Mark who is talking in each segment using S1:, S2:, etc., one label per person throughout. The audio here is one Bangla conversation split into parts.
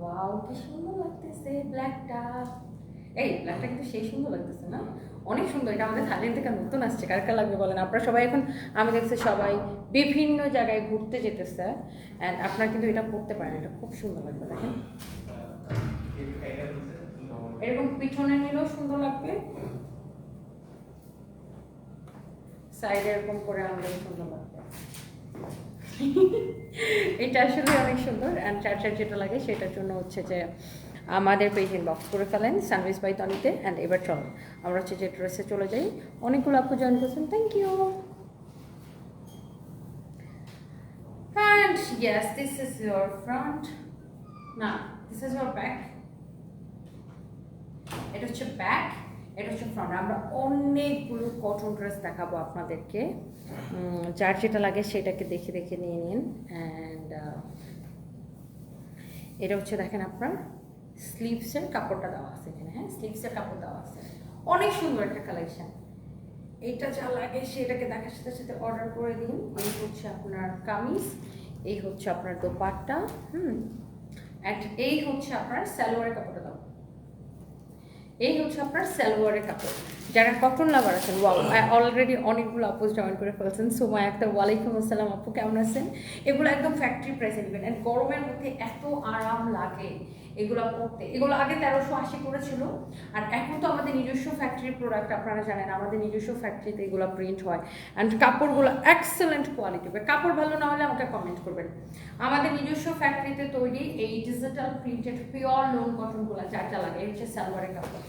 S1: ওয়াও কি সুন্দর লাগতেছে ব্ল্যাকটা এই ব্ল্যাকটা কিন্তু সেই সুন্দর লাগতেছে না? অনেক সুন্দর, এটা আমাদের থাইল্যান্ড থেকে নতুন আসছে, কার কার লাগবে বলেন? আপনারা সবাই এখন, আমি দেখছি সবাই বিভিন্ন জায়গায় ঘুরতে যেতেছে অ্যান্ড আপনারা কিন্তু এটা পড়তে পারেন, এটা খুব সুন্দর লাগবে, দেখেন। এরকম পিছনে নিলেও সুন্দর লাগবে। সাইডে এরকম করে আনলেও সুন্দর লাগবে। এটা আসলে অনেক সুন্দর অ্যান্ড চার চার যেটা লাগে সেটার জন্য হচ্ছে যে আমাদের পেজ ইনবক্স করে ফেলেন সানরাইজ বাই তনিতে অ্যান্ড এবার চলো আমরা হচ্ছে যে ড্রেসে চলে যাই। অনেকগুলো আপু জয়েন করছেন। Thank you And yes, this is your front. না this is your back. এটা হচ্ছে ব্যাক এটা হচ্ছে ফ্রন্ট আমরা অনেকগুলো কটন ড্রেস দেখাবো আপনাদেরকে। যার যেটা লাগে সেটাকে দেখে দেখে নিয়ে নিন। অ্যান্ড এটা হচ্ছে দেখেন আপনার স্লিভসের কাপড়টা দেওয়া আছে এখানে হ্যাঁ? স্লিভসের কাপড় দেওয়া আছে। অনেক সুন্দর একটা কালেকশন এইটা যা লাগে সেটাকে দেখার সাথে সাথে অর্ডার করে দিন এই হচ্ছে আপনার কামিজ, এই হচ্ছে আপনার দোপাট্টা, হুম? অ্যান্ড এই হচ্ছে আপনার স্যালোয়ারের কাপড়টা দাও এই হচ্ছে আপনার সালোয়ারের কাপড়। যারা কটন লাভার আছেন ওয়াও অলরেডি অনেকগুলো আপুস জয়েন করে ফেলছেন। সোমা একটা ওয়ালাইকুম আসসালাম আপু কেমন আছেন? এগুলো একদম ফ্যাক্টরি প্রাইসে নেবেন। অ্যান্ড গরমের মধ্যে এত আরাম লাগে এগুলো পরতে। এগুলো আগে তেরোশো আশি করেছিল আর এখন তো আমাদের নিজস্ব ফ্যাক্টরি প্রোডাক্ট আপনারা জানেন আমাদের নিজস্ব ফ্যাক্টরিতে এগুলো প্রিন্ট হয়। অ্যান্ড কাপড়গুলো এক্সেলেন্ট কোয়ালিটি হবে কাপড় ভালো না হলে আমাকে কমেন্ট করবেন। আমাদের নিজস্ব ফ্যাক্টরিতে তৈরি এই ডিজিটাল প্রিন্টেড পিওর লোন কটনগুলো যা যা এই হচ্ছে সালোয়ারের কাপড়।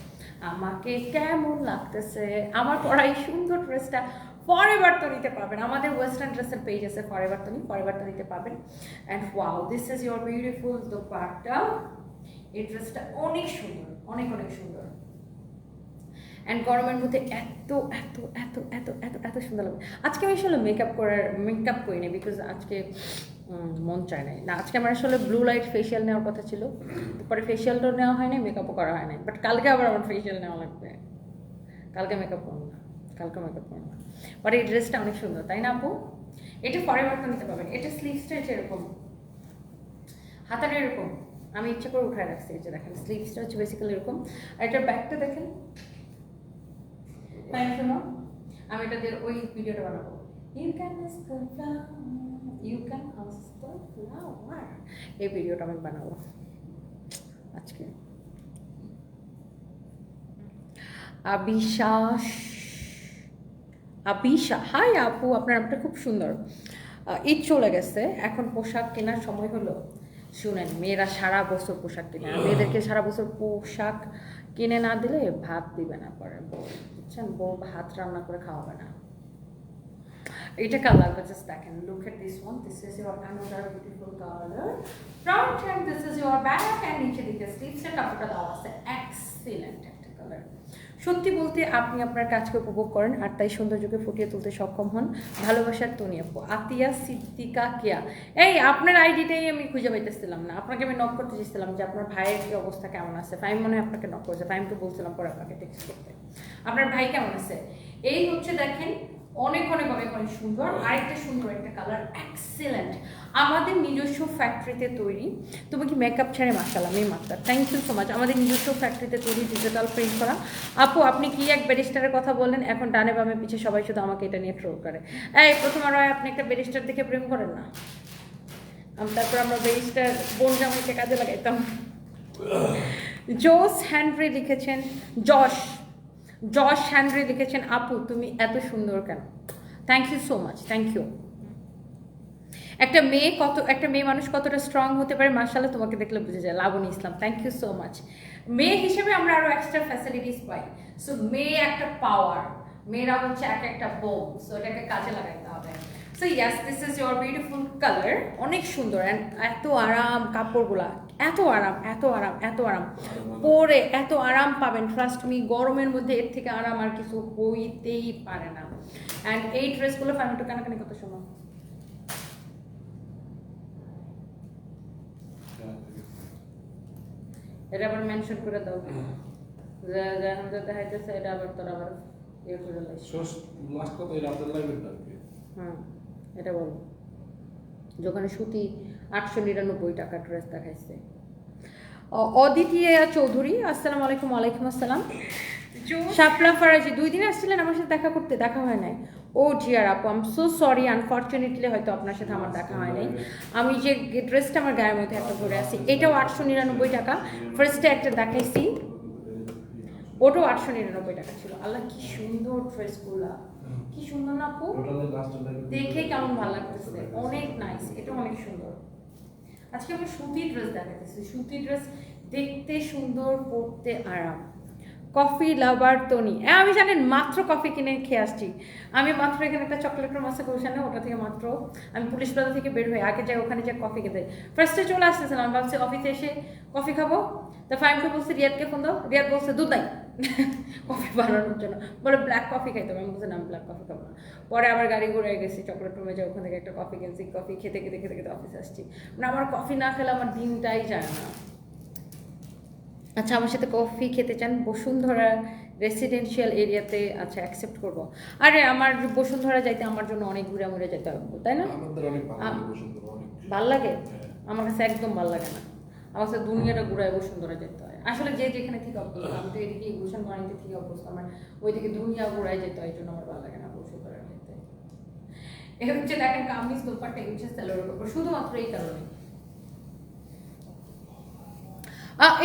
S1: আমাকে কেমন লাগতেছে? আমার এই সুন্দর ড্রেসটা ফরেভার তো নিতে আমাদের ওয়েস্টার্ন ড্রেসের পেজ আছে ফরেভার তো ফরেভার তো নিতে and wow this is beautiful এই ড্রেসটা অনেক সুন্দর, অনেক অনেক সুন্দর। অ্যান্ড গরমের মধ্যে এত এত এত এত এত এত সুন্দর লাগবে। আজকে আমি আসলে মেকআপ করার মেকআপ করিনি বিকজ আজকে মন চায় নাই। না, আজকে আমার আসলে ব্লু লাইট ফেশিয়াল নেওয়ার কথা ছিল। পরে ফেশিয়ালটাও নেওয়া হয়নি মেকআপও করা হয় নাই বাট কালকে আবার আমার ফেশিয়াল নেওয়া লাগবে। কালকে মেকআপ করব না, কালকে মেকআপ করব না। বাট এই ড্রেসটা অনেক সুন্দর, তাই না আপু? এটা পরে বার নিতে পারবেন। এটা স্লিভসটা হচ্ছে এরকম। হাতাটা এরকম। আমি ইচ্ছে করে উঠায় রাখছি যে দেখেন স্লিভসটা হচ্ছে বেসিক্যালি এরকম। আর এটার ব্যাকটা দেখেন। আমি এটা ওই ভিডিওটা বানাবো। You can you can flower এই ভিডিওটা আমি বানাবো। আজকে। আবিশ্বাস আবিশা। হাই আপু, আপনার নামটা খুব সুন্দর। ঈদ চলে গেছে। এখন পোশাক কেনার সময় হলো। শুনেন, মেয়েরা সারা বছর পোশাক কিনে মেয়েদেরকে সারা বছর পোশাক কিনে না দিলে ভাত দিবে না পরে। বউ, বুঝছেন? বউ ভাত রান্না করে খাওয়াবে না। এটা কালার জাস্ট দেখেন at this one this is your another beautiful colour front hand this is your back and নিচে দিকে স্লিভসের কাপড়টা দেওয়া আছে। এক্সিলেন্ট একটা কালার সত্যি বলতে আপনি আপনার কাজকে উপভোগ করেন আর তাই সৌন্দর্যকে ফুটিয়ে তুলতে সক্ষম হন। ভালোবাসার তনি আপু, আতিয়া সিদ্দিকা কিয়া। এই, আপনার আইডিটাই আমি খুঁজে পাইতেছিলাম না। আপনাকে আমি নক করতে চেয়েছিলাম যে আপনার ভাইয়ের কি অবস্থা, কেমন আছে? ফাইম মনে হয় আপনাকে নক করেছে ফাইমকে বলছিলাম পরে আপনাকে টেক্সট করতে। আপনার ভাই কেমন আছে? এই হচ্ছে দেখেন অনেক অনেক অনেক অনেক সুন্দর। আরেকটা সুন্দর একটা কালার এক্সেলেন্ট আমাদের নিজস্ব ফ্যাক্টরিতে তৈরি। তুমি কি মেকআপ ছেড়ে মাসাল আমি master thank you so much আমাদের নিজস্ব ফ্যাক্টরিতে তৈরি ডিজিটাল প্রিন্ট করা। আপু আপনি কি এক ব্যারিস্টারের কথা বললেন? এখন ডানে বামে পিছে সবাই শুধু আমাকে এটা নিয়ে ট্রোল করে। এই প্রথম আর আপনি একটা ব্যারিস্টার দেখে প্রেম করেন না? তারপর আমরা ব্যারিস্টার বোন জামাইকে কাজে লাগাইতাম। জোস হ্যান্ড্রি লিখেছেন। যশ যশ হ্যান্ড্রি লিখেছেন, আপু, তুমি এত সুন্দর কেন? Thank you so much thank you একটা মেয়ে কত, একটা মেয়ে মানুষ কতটা স্ট্রং হতে পারে মার্শাল্লাহ তোমাকে দেখলে বুঝে যায়। Laboni Islam thank you so much মেয়ে হিসেবে আমরা আরও এক্সট্রা ফ্যাসিলিটিস পাই। সো মেয়ে একটা পাওয়ার মেয়েরা হচ্ছে এক একটা বোম সো এটাকে কাজে লাগাইতে হবে। So yes this is your beautiful colour অনেক সুন্দর। অ্যান্ড এত আরাম কাপড়গুলা। এত আরাম এত আরাম এত আরাম। পরে এত আরাম পাবেন। ট্রাস্ট মি গরমের মধ্যে এর থেকে আরাম আর কিছু হইতেই পারে না। অ্যান্ড এই ড্রেসগুলো একটু কানাকানি কত সময় এটা আবার মেনশন করে দাও। যে যেমন যে দেখাইতেছে এটা আবার তোর আবার ইয়ে করে লাইস
S2: লাস্ট কথা এটা আপনার লাগবে না।
S1: হ্যাঁ এটা বলো। যেখানে সুতি আটশো নিরানব্বই টাকা ড্রেস দেখাইছে। অদিতিয়া চৌধুরী আসসালামু আলাইকুম ওয়ালাইকুম আসসালাম। শাপলা ফারাজি দুই দিন আসছিলেন আমার সাথে দেখা করতে দেখা হয় নাই। ও জিয়ার আপু আম সো সরি আনফর্চুনেটলি হয়তো আপনার সাথে আমার দেখা হয় নাই। আমি যে ড্রেসটা আমার গায়ের মধ্যে একটা পরে আছি এটাও আটশো নিরানব্বই টাকা। ফার্স্টে একটা দেখাইছি। ওটাও আটশো নিরানব্বই টাকা ছিল। আল্লাহ কি সুন্দর ড্রেসগুলা কি সুন্দর না আপু দেখে কেমন ভালো লাগতেছে। অনেক নাইস এটা অনেক সুন্দর। আজকে আমি সুতি ড্রেস দেখাতেছি সুতি ড্রেস দেখতে সুন্দর পরতে আরাম। কফি লাভার তনি হ্যাঁ আমি জানেন মাত্র কফি কিনে খেয়ে আসছি। আমি মাত্র এখানে একটা চকলেটের মাসে কৌশানে ওটা থেকে মাত্র আমি পুলিশ প্লাজা থেকে বের হয়ে আগে যাই ওখানে যাই কফি খেতে। ফার্স্টে চলে আসতেছিলাম আমি ভাবছি অফিসে এসে কফি খাব। তা ফাইমকে বলছে রিয়াদকে ফোন দাও। রিয়াদ বলছে দুধ নাই। কফি বানানোর জন্য। বলে ব্ল্যাক কফি খাইতে হবে আমি বলছি না ব্ল্যাক কফি খাব না। পরে আবার গাড়ি ঘুরে গেছি চকলেট রুমে যাই ওখান থেকে একটা কফি কিনছি কফি খেতে খেতে খেতে খেতে অফিসে আসছি। মানে আমার কফি না খেলে আমার দিনটাই যায় না। আচ্ছা আমার সাথে কফি খেতে চান বসুন্ধরা রেসিডেন্সিয়াল এরিয়াতে আচ্ছা অ্যাকসেপ্ট করব। আরে আমার বসুন্ধরা যাইতে আমার জন্য অনেক ঘুরে ঘুরে যেতে হবে তাই না?
S2: লাগে
S1: ভালো লাগে?
S2: হ্যাঁ।
S1: আমার কাছে একদম ভালো লাগে না। আমার কাছে দুনিয়াটা ঘুরায় বসুন্ধরা যেতে হয়। আসলে যে যেখানে থেকে অভ্যস্ত, আমি তো এদিকে গুলশান বাড়িতে থেকে অভ্যস্ত, আমার ওই ওইদিকে দুনিয়া ঘুরায় যেতে, এই জন্য আমার ভালো লাগে না বসুন্ধরা যেতে এ হচ্ছে দেখেন কামিজ এই হচ্ছে স্যালোর উপর, শুধুমাত্র এই কারণে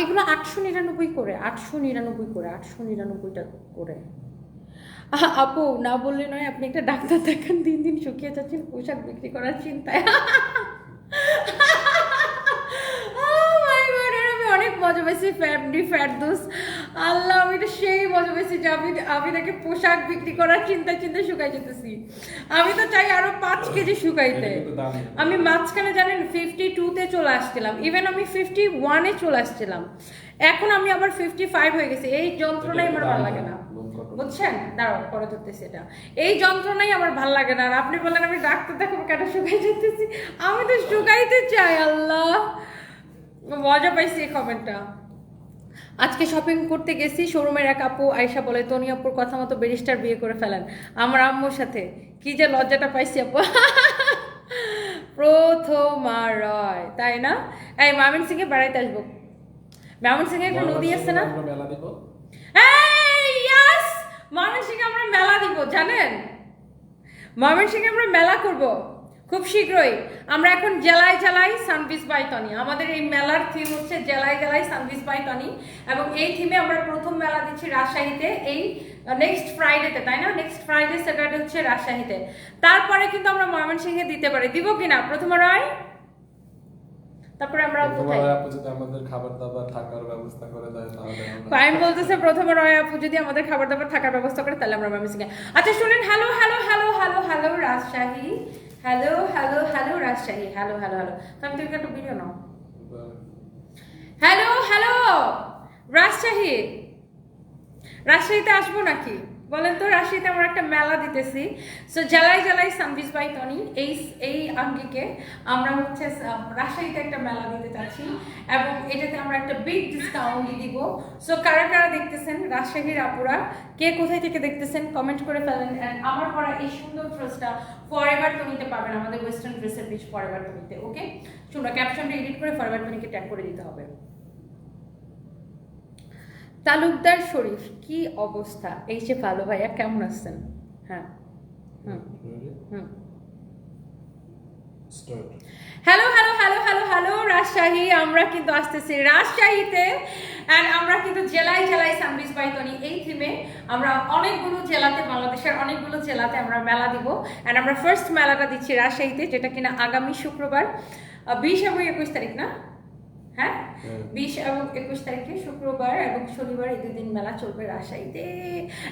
S1: এগুলো আটশো নিরানব্বই করে, আটশো নিরানব্বই করে, আটশো নিরানব্বইটা করে। আপু, না বললে নয়, আপনি একটা ডাক্তার দেখান, দিন দিন শুকিয়ে যাচ্ছেন, পোশাক বিক্রি করার চিন্তায় Oh my God, এর আমি অনেক মজা পেয়েছি ফ্যামিলি ফ্যারদোস আল্লাহ আমি তো সেই মজা পেয়েছি যে আমি আমি তাকে পোশাক বিক্রি করার চিন্তা চিন্তা শুকাই যেতেছি। আমি তো চাই আরও পাঁচ কেজি শুকাইতে। আমি মাঝখানে জানেন ফিফটি টুতে চলে আসছিলাম। ইভেন আমি ফিফটি ওয়ানে চলে আসছিলাম। এখন আমি আবার ফিফটি ফাইভ হয়ে গেছি। এই যন্ত্রণাই আমার ভালো লাগে না। বুঝছেন? দাঁড়াও পরে ধরতেছি এটা। এই যন্ত্রণাই আমার ভালো লাগে না। আর আপনি বললেন আমি ডাক্তার দেখাবো কেন শুকাই যেতেছি? আমি তো শুকাইতে চাই আল্লাহ। মজা পাইছি এই কমেন্টটা। আজকে শপিং করতে গেছি শোরুমের এক আপু আয়সা বলে তনি আপুর কথা মতো ব্যারিস্টার বিয়ে করে ফেলেন। আমার আম্মুর সাথে। কি যে লজ্জাটা পাইছি আপু। প্রথম রয় তাই না? এই মামিন সিং এ বেড়াইতে আসব। মামিন সিং এ একটা নদী আছে না?
S2: দিব।
S1: এই আমরা মেলা দিব জানেন? ময়মনসিংহে আমরা মেলা করব। খুব শীঘ্রই। আমরা এখন জেলায় জেলায় সানবিস বাই টনি। আমাদের এই মেলার থিম হচ্ছে জেলায় জেলায় সানবিস বাই টনি। এবং এই থিমে আমরা প্রথম মেলা দিচ্ছি রাজশাহীতে এই নেক্সট ফ্রাইডেতে তাই না? নেক্সট ফ্রাইডে স্যাটারডে হচ্ছে রাজশাহীতে। তারপরে কিন্তু আমরা ময়মনসিংহে দিতে পারি। দিব কিনা প্রথম রায় তারপরে আমরা কোথায়
S2: আমাদের খাবার দাবার থাকার ব্যবস্থা করে দেয় তাহলে আমরা
S1: বলতেছে প্রথমে রয় আপু যদি আমাদের খাবার দাবার থাকার ব্যবস্থা করে তাহলে আমরা ময়মনসিংহে। আচ্ছা শুনেন hello hello hello hello hello Rajshahi. Hello hello hello Rajshahi hello hello hello তুমি তুমি একটা ভিডিও নাও হ্যালো হ্যালো রাজশাহী রাজশাহীতে আসব নাকি? বলেন তো রাজশাহীতে আমরা একটা মেলা দিতেছি। সো জেলায় জেলায় সানবিস বাই টনি, এই এই আঙ্গিকে আমরা হচ্ছে রাজশাহীতে একটা মেলা দিতে চাচ্ছি এবং এটাতে আমরা একটা বিগ ডিসকাউন্ট দিব। সো কারা কারা দেখতেছেন? রাজশাহীর আপুরা, কে কোথায় থেকে দেখতেছেন? কমেন্ট করে ফেলেন। And আমার পরা এই সুন্দর ড্রেসটা ফরএভার টনিতে পাবেন। আমাদের ওয়েস্টার্ন ড্রেসের পিস ফরএভার টনিতে ওকে শুনো ক্যাপশনটা এডিট করে ফরএভার টনিকে ট্যাগ করে দিতে হবে। তালুকদার শরীফ কি অবস্থা? এই যে ভালো ভাইয়া কেমন আছেন? হ্যাঁ হুম হুম। Hello hello hello hello hello Rajshahi. আমরা কিন্তু আসতেছি রাজশাহীতে। অ্যান্ড আমরা কিন্তু জেলায় জেলায় সানবিস বাইতনি এই থিমে আমরা অনেকগুলো জেলাতে বাংলাদেশের অনেকগুলো জেলাতে আমরা মেলা দিব। অ্যান্ড আমরা ফার্স্ট মেলাটা দিচ্ছি রাজশাহীতে যেটা কিনা আগামী শুক্রবার বিশ এবং একুশ তারিখ না। বিশ এবং একুশ তারিখে শুক্রবার এবং শনিবার এই দুদিন মেলা চলবে রাজশাহীতে।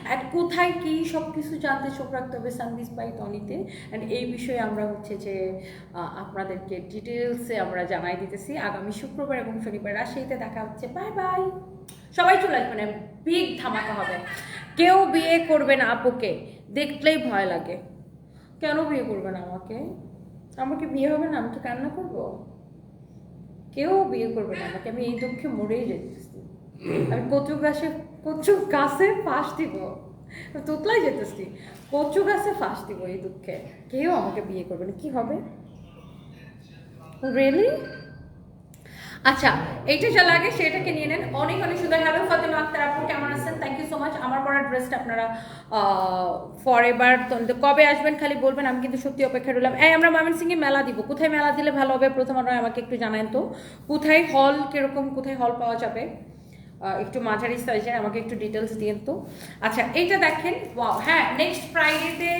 S1: অ্যান্ড কোথায় কি সব কিছু জানতে চোখ রাখতে হবে সানবিস বাই টনিতে। এই বিষয়ে আমরা হচ্ছে যে আপনাদেরকে ডিটেলসে আমরা জানাই দিতেছি। আগামী শুক্রবার এবং শনিবার রাজশাহীতে দেখা হচ্ছে। বাই বাই সবাই চলে আসবেন বিগ ধামাকা হবে। কেউ বিয়ে করবে না আপুকে। দেখলেই ভয় লাগে। কেন বিয়ে করবে না আমাকে? আমাকে বিয়ে হবে না? আমি কি কান্না করব। কেউ বিয়ে করবে না, আমাকে আমি এই দুঃখে মরেই যেতেছি আমি কচু গাছে কচু গাছে ফাঁস দিব। তোতলাই যেতেছি কচু গাছে ফাঁস দিব এই দুঃখে। কেউ আমাকে বিয়ে করবে না। কি হবে? রিয়েলি আচ্ছা এইটা যা লাগে সেটাকে নিয়ে নেন। অনেক অনেক সুন্দর। হ্যালো ফাতেমা আক্তার আপু কেমন আছেন? থ্যাংক ইউ সো মাচ আমার পরা ড্রেসটা আপনারা ফর এবার কবে আসবেন খালি বলবেন, আমি কিন্তু সত্যি অপেক্ষা রইলাম। এই, আমরা ময়মনসিংহে মেলা দিব। কোথায় মেলা দিলে ভালো হবে? প্রথম আপনারা আমাকে একটু জানান তো। কোথায় হল কীরকম, কোথায় হল পাওয়া যাবে? একটু মাঝারি সাইজের আমাকে একটু ডিটেলস দিন তো। আচ্ছা এইটা দেখেন। হ্যাঁ নেক্সট ফ্রাইডেতে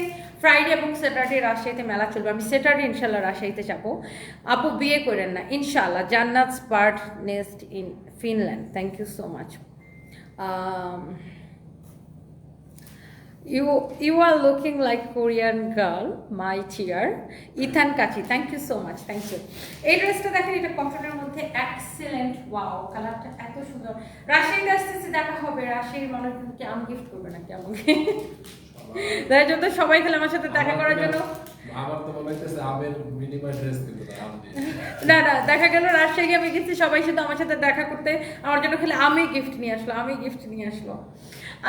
S1: ফ্রাইডে এবং স্যাটারডে রাজশাহীতে মেলা চলবে। আমি স্যাটারডে ইনশাল্লাহ রাজশাহীতে যাব। আপু বিয়ে করেন না ইনশাল্লাহ জান্নাত স্পার্ট nest in Finland. Thank you so much you you are looking like Korean girl my cheer Ethan কাচি thank you so much thank you এই ড্রেসটা দেখেন এটা কটনের মধ্যে এক্সেলেন্ট ওয়াও কালারটা এত সুন্দর। রাজশাহীতে আসতেছি দেখা হবে। রাজশাহীর মানুষকে আম গিফট করবে নাকি আমাকে? তাই জন্য সবাই খেলে আমার সাথে দেখা করার জন্য।
S2: আমার তো মনে আমের ড্রেস কিন্তু। না
S1: না দেখা গেল রাজশাহী আমি গেছি সবাই শুধু আমার সাথে দেখা করতে। আমার জন্য খেলে আমি গিফট নিয়ে আসলো আমি গিফট নিয়ে আসলো।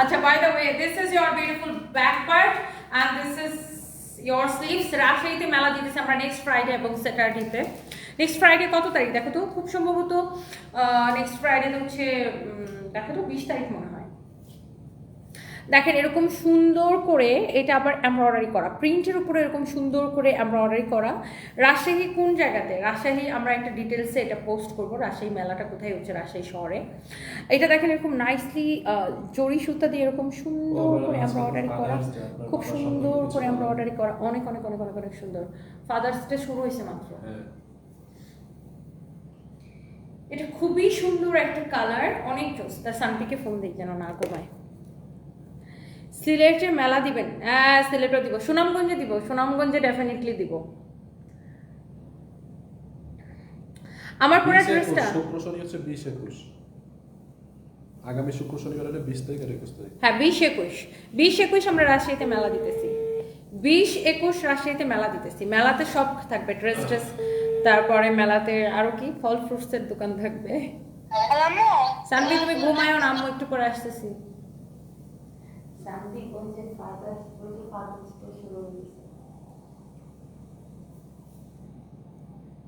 S1: আচ্ছা by the way this is your beautiful back part and this is your sleeves রাজশাহীতে মেলা দিতেছে আমরা নেক্সট ফ্রাইডে এবং স্যাটারডেতে নেক্সট ফ্রাইডে কত তারিখ? দেখো তো, খুব সম্ভবত নেক্সট ফ্রাইডে হচ্ছে দেখো তো, বিশ তারিখ মনে হয়। দেখেন এরকম সুন্দর করে এটা আবার এমব্রয়ডারি করা। প্রিন্টের উপরে এরকম সুন্দর করে এমব্রয়ডারি করা। রাজশাহী কোন জায়গাতে? রাজশাহী আমরা একটা ডিটেলসে এটা পোস্ট করব। রাজশাহী মেলাটা কোথায় হচ্ছে? রাজশাহী শহরে। এটা দেখেন এরকম নাইসলি জরি সুতা দিয়ে এরকম সুন্দর করে এমব্রয়ডারি করা। খুব সুন্দর করে এমব্রয়ডারি করা। অনেক অনেক অনেক অনেক অনেক সুন্দর। ফাদার্স ডে শুরু হয়েছে মাত্র।
S2: হ্যাঁ।
S1: এটা খুবই সুন্দর একটা কালার অনেক জোস। তার সানপিকে ফোন দিই যেন না ঘুমায়। সিলেটের মেলা দিবেন। হ্যাঁ সিলেটও দিব। সুনামগঞ্জে দিব। সুনামগঞ্জে ডেফিনেটলি দিব। আমার পুরো ড্রেসটা
S2: শুক্র শনি হচ্ছে বিশ একুশ। আগামী শুক্র শনিবার হলে বিশ তারিখ আর একুশ তারিখ।
S1: হ্যাঁ বিশ একুশ। বিশ একুশ আমরা রাজশাহীতে মেলা দিতেছি। বিশ একুশ রাজশাহীতে মেলা দিতেছি। মেলাতে সব থাকবে ড্রেস ট্রেস তারপরে মেলাতে আরও কি? ফল ফ্রুটসের দোকান থাকবে। সানভি তুমি ঘুমায়ও না আম্মু একটু পরে আসতেছি। বলছে ফাদার বলছে ফাদার্স ডে শুরু হয়েছে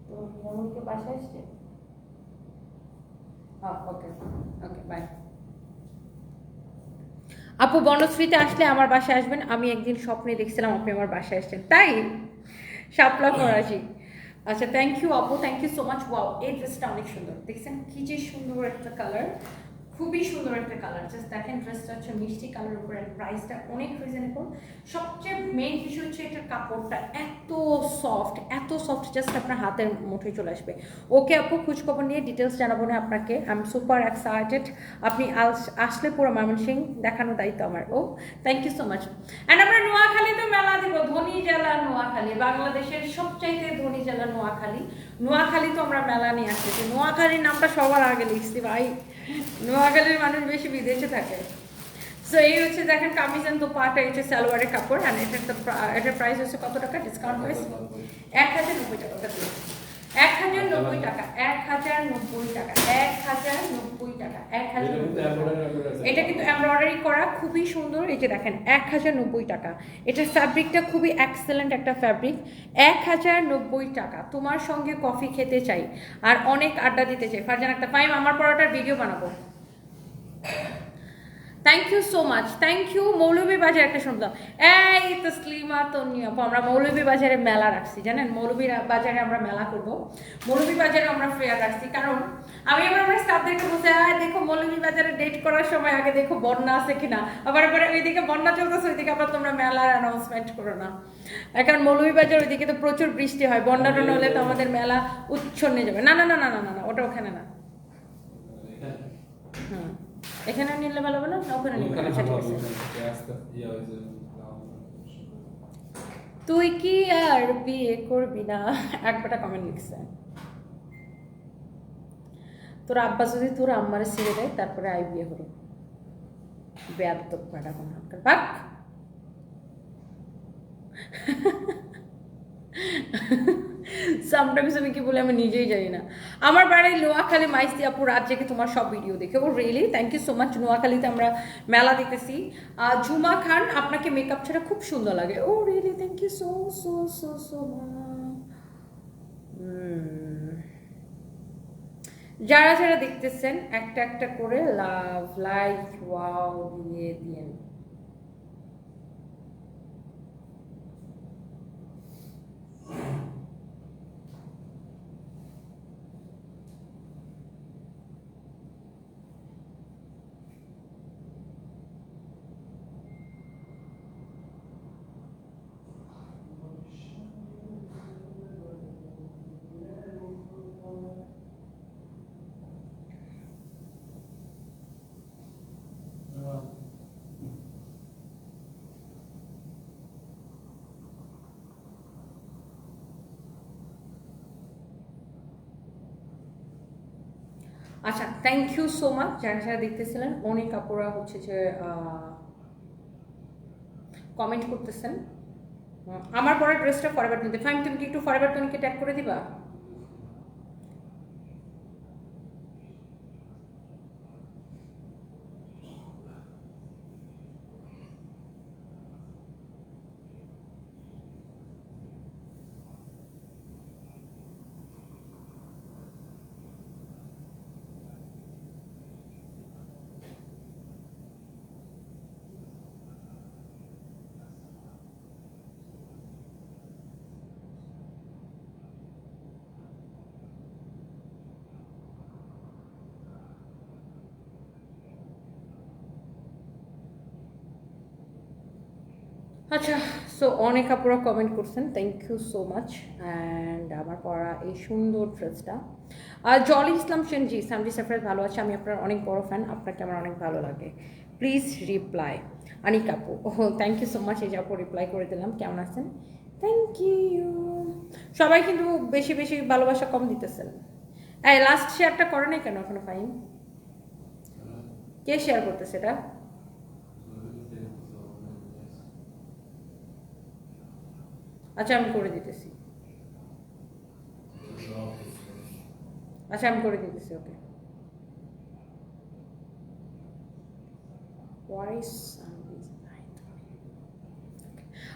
S1: তো হিরামণিকে বাসায় আসছে? ওকে ওকে বাই আপু, বনশ্রীতে আসলে আমার বাসায় আসবেন। আমি একদিন স্বপ্নে দেখছিলাম আপনি আমার বাসায় আসছেন। তাই? শাপলা ফরাসি। আচ্ছা থ্যাংক ইউ আপু। Thank you so much wow এই ড্রেসটা অনেক সুন্দর। দেখছেন কি যে সুন্দর একটা কালার খুবই সুন্দর একটা কালার জাস্ট দেখেন ড্রেসটা হচ্ছে মিষ্টি কালার উপরে প্রাইসটা অনেক রিজনেবল সবচেয়ে মেইন বিষয় হচ্ছে এটার কাপড়টা এত সফট এত সফট জাস্ট আপনার হাতের মুঠোয় চলে আসবে। ওকে আপু, খোঁজখবর নিয়ে ডিটেলস জানাব না আপনাকে। আই এম সুপার এক্সাইটেড আপনি আস- আসলে পুরো ময়মনসিং দেখানোর দায়িত্ব আমার, ও। Thank you so much and আমরা নোয়াখালীতে মেলা দিব, ধনী নোয়াখালী, বাংলাদেশের সবচাইতে ধনী জেলা নোয়াখালী। নোয়াখালী তো আমরা মেলা নিয়ে আসতেছি। নোয়াখালীর নামটা সবার আগে লিখছি, ভাই। নোয়াখালীর মানুষ বেশি বিদেশে থাকে। সো এই হচ্ছে দেখেন কামিজ এন্ড দোপাটা হচ্ছে সালোয়ারের কাপড় অ্যান্ড এটার এটার প্রাইস হচ্ছে কত টাকা? ডিসকাউন্ট প্রাইস এক হাজার নব্বই টাকা। এক হাজার নব্বই টাকা এক হাজার নব্বই টাকা এক হাজার নব্বই টাকা এক হাজার
S2: এটা কিন্তু।
S1: এটা এমব্রয়ডারি করা খুবই সুন্দর। এই যে দেখেন এক হাজার নব্বই টাকা। এটার ফ্যাব্রিকটা খুবই এক্সেলেন্ট একটা ফ্যাব্রিক এক হাজার নব্বই টাকা। তোমার সঙ্গে কফি খেতে চাই আর অনেক আড্ডা দিতে চাই। ফারজান একটা ফাইম আমার পরোটার ভিডিও বানাবো। Thank you so much thank you Moulvi Bazar একটা শুনলাম এই তো স্লিমা তো আপু আমরা মৌলভী বাজারে মেলা রাখছি জানেন? মৌলভী বাজারে আমরা মেলা করব। মৌলভী বাজারে আমরা ফেয়ার রাখছি কারণ আমি এবার আমার স্টাফদেরকে বলছি আয় দেখো মৌলভী বাজারে ডেট করার সময় আগে দেখো বন্যা আছে কিনা? আবার আবার ওইদিকে বন্যা চলতেছে ওইদিকে আবার তোমরা মেলার অ্যানাউন্সমেন্ট করো না। এখন মৌলভী বাজার ওইদিকে তো প্রচুর বৃষ্টি হয় বন্যা টন্যা হলে তো আমাদের মেলা উচ্ছন্নে যাবে। না না না না না না না ওটা ওখানে না। হুম এখানে নিলে ভালো হবে না? ওখানে
S2: ওখানে
S1: আচ্ছা ঠিক আছে।
S2: ইয়ে
S1: তুই কি আর বিয়ে করবি না? একবারটা কমেন্ট লিখছে। তোর আব্বা যদি তোর আম্মারে ছেড়ে দেয় তারপরে আই বিয়ে করো বেয়াদ তো কোন বাক সামটাইমস আমি কি বলে আমি নিজেই জানি না। আমার বাড়ি নোয়াখালী মাইসি আপু রাত জেগে তোমার সব ভিডিও দেখে। ও really thank you so much নোয়াখালীতে আমরা মেলা আহ, ঝুমা খান আপনাকে মেকআপ ছাড়া খুব সুন্দর লাগে। ও really thank you so so so so যারা যারা দেখতেছেন একটা একটা করে লাভ লাইক ওয়াও দিয়ে দিন আচ্ছা থ্যাংক ইউ সো মাচ যারা যারা দেখতেছিলেন, অনেক আপুরা হচ্ছে যে কমেন্ট করতেছেন। আমার পরে ড্রেসটা ফরেভার টোয়েন্টি ফাইন তুমি কি একটু ফরেভার টোয়েন্টিকে ট্যাগ করে দিবা? আচ্ছা সো অনেক আপুরা কমেন্ট করছেন thank you so much and আমার পড়া এই সুন্দর ড্রেসটা আর জলি ইসলাম সেন জি সামজি সাফরাজ ভালো আছে, আমি আপনার অনেক বড় ফ্যান আপনাকে আমার অনেক ভালো লাগে। প্লিজ রিপ্লাই আনিক আপু, ও থ্যাংক ইউ সো মাচ এই আপু রিপ্লাই করে দিলাম, কেমন আছেন? থ্যাংক ইউ সবাই কিন্তু বেশি বেশি ভালোবাসা কম দিতেছেন। এই লাস্ট শেয়ারটা করে নাই কেন এখনও ফাইন কে শেয়ার করতেছে এটা? আচ্ছা আমি করে দিতেছি। আচ্ছা আমি করে দিতেছি, ওকে।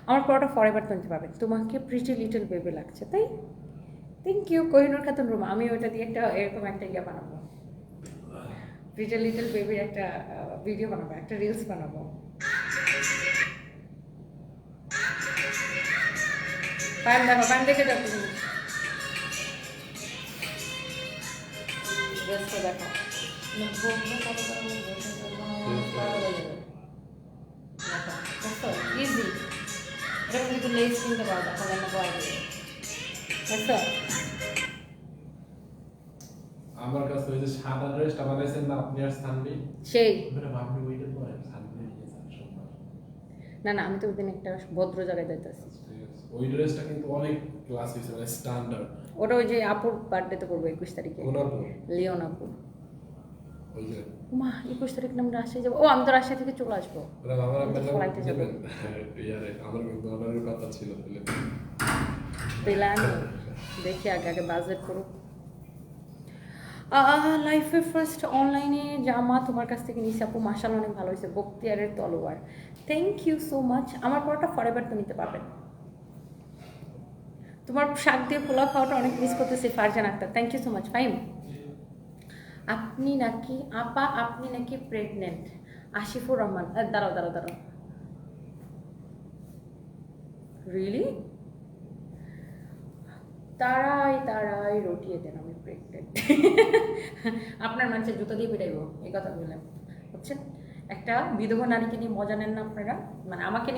S1: আমার পরোটা ফরএভার তুলতে পারবেন তোমাকে প্রিটি লিটল বেবি লাগছে, তাই? Thank you Kohinoor Khatun Ruma. আমি ওইটা দিয়ে একটা এরকম একটা ইয়ে বানাবো। প্রিটি লিটল বেবির একটা ভিডিও বানাবো, একটা রিলস বানাবো। পান দেখো পান দেখে দেখো। ইজি এটা কিন্তু লেস কিনতে পারো দেখো কেন পাওয়া দেখছ?
S2: আমার কাছে ওই যে সাদা ড্রেসটা বানাইছেন না আপনি আর সানবি?
S1: সেই।
S2: আপনি ওইটা সোমবার
S1: না। না আমি তো ওই দিন একটা ভদ্র জায়গায় যাইতেছি।
S2: আছে। ওই ড্রেসটা কিন্তু অনেক ক্লাস হয়েছে মানে স্ট্যান্ডার্ড
S1: ওটা ওই যে আপুর বার্থডেতে করব একুশ তারিখে। লিওন আপু
S2: ওই যে।
S1: মা একুশ তারিখ না আমরা রাজশাহী যাব। ও আমি তো রাজশাহী থেকে চলে আসব।
S2: ম্যাডাম আমার
S1: ফ্লাইটে যাব।
S2: কথা ছিল
S1: প্ল্যান। দেখি আগে আগে বাজেট করুক। লাইফে ফার্স্ট অনলাইনে জামা তোমার কাছ থেকে নিছি আপু মাসাল অনেক ভালো হয়েছে। বক্তিয়ারের তলোয়ার। থ্যাংক ইউ সো মাচ আমার পরটা ফরেভার তো নিতে পারবেন। তোমার শাক দিয়ে পোলাও খাওয়াটা অনেক মিস করতেছি, Farzan Akhtar. Thank you so much fine আপনি নাকি, আপা, আপনি নাকি প্রেগনেন্ট আশিফুর রহমান দাঁড়াও দাঁড়াও দাঁড়াও। রিয়েলি তারাই তারাই রটিয়ে দেন আমি প্রেগনেন্ট আপনার মানুষের জুতো দিয়ে পিটাইব, এই কথা বললাম। বুঝছেন? একটা বিধবা নারীকে নিয়ে মজা নেন না আপনারা? মানে আমাকে